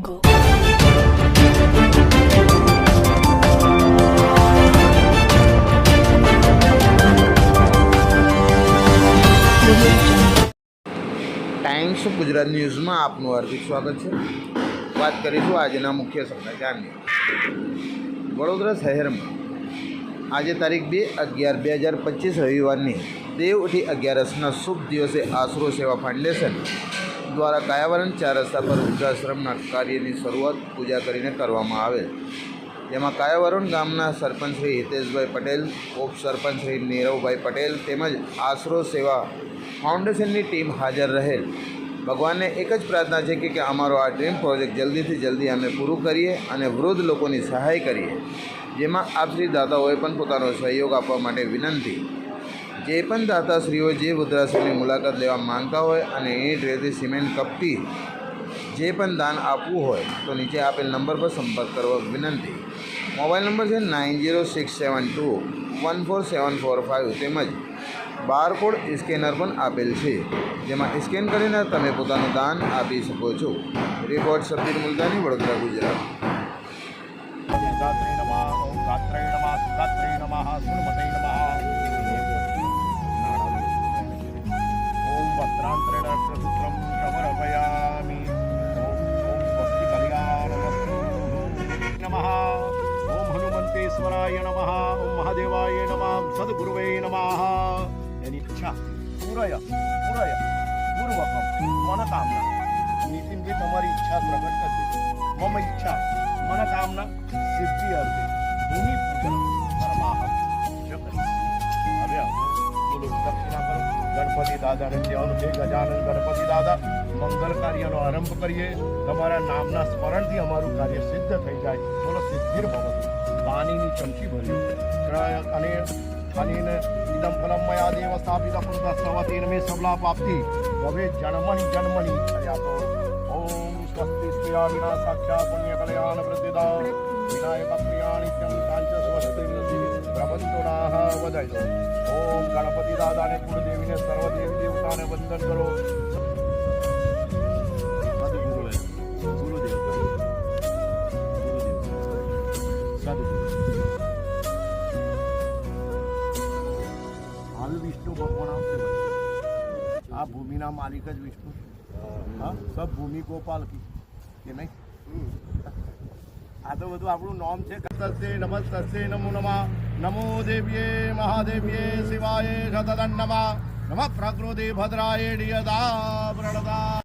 Go. Times Gujarat ન્યૂઝમાં આપનું હાર્દિક સ્વાગત છે વાત કરીશું આજના મુખ્ય સમાચારની વડોદરા શહેરમાં આજે તારીખ બે અગિયાર બે હજાર પચીસ રવિવારની દેવ ઉઠી અગિયારસના શુભ દિવસે આશરો સેવા ફાઉન્ડેશન દ્વારા કાયાવરણ ચાર રસ્તા પર વૃદ્ધાશ્રમના કાર્યની શરૂઆત પૂજા કરીને કરવામાં આવેલ જેમાં કાયાવરણ ગામના સરપંચ શ્રી હિતેશભાઈ પટેલ ઉપસરપંચ શ્રી નીરવભાઈ પટેલ તેમજ આશરો સેવા ફાઉન્ડેશનની ટીમ હાજર રહેલ. ભગવાનને એક જ પ્રાર્થના છે કે કે અમારો આ ડ્રીમ પ્રોજેક્ટ જલ્દીથી જલ્દી અમે પૂરું કરીએ અને વૃદ્ધ લોકોની સહાય કરીએ. જેમાં આપ શ્રી દાતાઓએ પણ પોતાનો સહયોગ આપવા માટે વિનંતી. જે પણ દાતાશ્રીઓ, જે વૃદ્ધાશ્રમની મુલાકાત લેવા માંગતા હોય અને એની ડ્રેસથી સિમેન્ટ કપટી જે પણ દાન આપવું હોય, તો નીચે આપેલ નંબર પર સંપર્ક કરવા વિનંતી. મોબાઈલ નંબર છે nine zero six seven two one four seven four five તેમજ બારકોડ સ્કેનર પણ આપેલ છે, જેમાં સ્કેન કરીને તમે પોતાનું દાન આપી શકો છો. રિપોર્ટ સબીર મુલતાની, વડોદરા, ગુજરાત. હનુમંતેશ્વરાય નમઃ ઓમ મહાદેવાય નમઃ સદગુરુવે નમઃ એની ઈચ્છા પૂરય પૂરય પૂર્વકમ મનકામના નીતિનજી તમારી ઈચ્છા પ્રગટ કરજો મમ ઈચ્છા મનકામના સિદ્ધિ અર્થે ભૂમિ પૂજન બોલો દક્ષિણા કરો ગણપતિ દાદાને કહેવાનું છે ગજાનંદ ગણપતિ દાદા મંગલ કાર્યનો આરંભ કરીએ તમારા નામના સ્મરણથી અમારું કાર્ય સિદ્ધ થઈ જાય બોલો સિદ્ધિર ભવતુ પાણીની ચમચી ભરી અને અનેન ઇદમ ફલમ મયા દેવ સ્થાપિત પુરુષસ્વતીન મે સબલા પ્રાપ્તિ ભવે જન્મણી જન્મણી પ્રયાતો ઓમ સ્વસ્તિ સ્ત્રિયા વિના સાક્ષા પુણ્ય કલ્યાણ પ્રતિદા વિનાયક પ્રિયાણિત્યમ કાંચ સ્વસ્તિ પ્રબંધોડાહ વદય. ઓમ ગણપતિ દાદાને કુળદેવીને સર્વ દેવી દેવતાને વંદન કરો. વચ્ચે. આ ભૂમિના માલિક જ વિષ્ણુ હા સબ ભૂમિ ગોપાલ કી કે નહીં આ તો બધું આપણું નામ છે તસ્સે નમસ્તસ્સે નમો નમઃ નમો દેવ્યે મહાદેવ્યે શિવાય શતદન નમઃ નમઃ પ્રકૃતિ ભદ્રાય ડિયદા પ્રણદા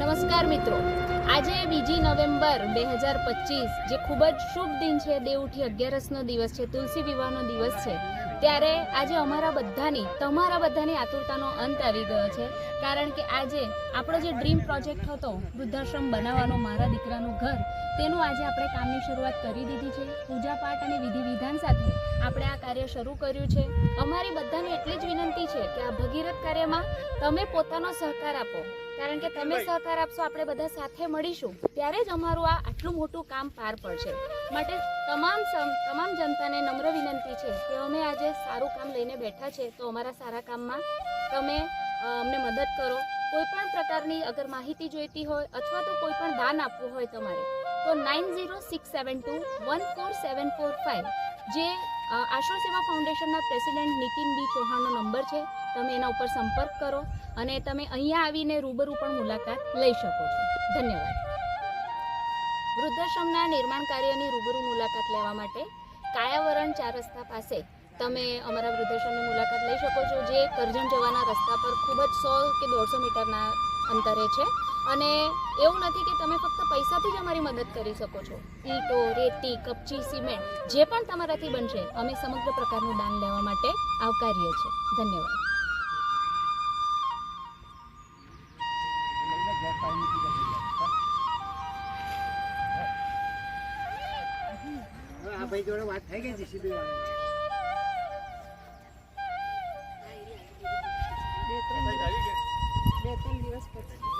નમસ્કાર મિત્રો આજે બીજી નવેમ્બર બે હજાર પચીસ, જે ખૂબ જ શુભ દિન છે દેવઉઠી અગિયારસનો દિવસ છે, તુલસી વિવાહનો દિવસ છે, ત્યારે આજે અમારા બધાની, તમારા બધાની આતુરતાનો અંત આવી ગયો છે, કારણ કે આજે આપણો જે ડ્રીમ પ્રોજેક્ટ હતો, વૃદ્ધાશ્રમ બનાવવાનો, મારા દીકરાનું ઘર, તેનું આજે આપણે કામની શરૂઆત કરી દીધી છે પૂજાપાઠ અને વિધિ વિધાન સાથે આપણે આ કાર્ય શરૂ કર્યું છે. અમારી બધાને એટલી જ વિનંતી છે કે આ ભગીરથ કાર્યમાં તમે પોતાનો સહકાર આપો. કારણ કે તમે સહકાર આપશો આપણે બધા સાથે મળીશું. ત્યારે જ અમારું આ આટલું મોટું કામ પાર પડશે. માટે તમામ તમામ જનતાને નમ્ર વિનંતી છે કે અમે આજે સારું કામ લઈને બેઠા છે. તો અમારા સારા કામમાં તમે અમને મદદ કરો. કોઈ પણ પ્રકારની અગર માહિતી જોઈતી હોય અથવા તો કોઈ પણ દાન આપવું હોય તમારે તો nine zero six seven two one four seven four five જે અ, સેવા ફાઉન્ડેશનના પ્રેસિડેન્ટ નીતિન બી ચૌહાણનો નંબર છે તમે એના ઉપર સંપર્ક કરો અને તમે અહીંયા આવીને રૂબરૂ પણ મુલાકાત લઈ શકો છો. ધન્યવાદ. વૃદ્ધાશ્રમના નિર્માણ કાર્યની રૂબરૂ મુલાકાત લેવા માટે કાયાવરણ ચાર રસ્તા પાસે તમે અમારા વૃદ્ધાશ્રમની મુલાકાત લઈ શકો છો જે કરજણ જવાના રસ્તા પર ખૂબ જ સો કે દોઢસો મીટરના અંતરે છે. અને એવું નથી કે તમે ફક્ત પૈસાથી જ અમારી મદદ કરી શકો છો. ઈંટો રેતી કપચી સિમેન્ટ જે પણ તમારાથી બનશે અમે સમગ્ર પ્રકારનું દાન લેવા માટે આવકારીએ છીએ. ધન્યવાદ. આ ભાઈ જોડે વાત થઈ ગઈ છે સીધી વાત. If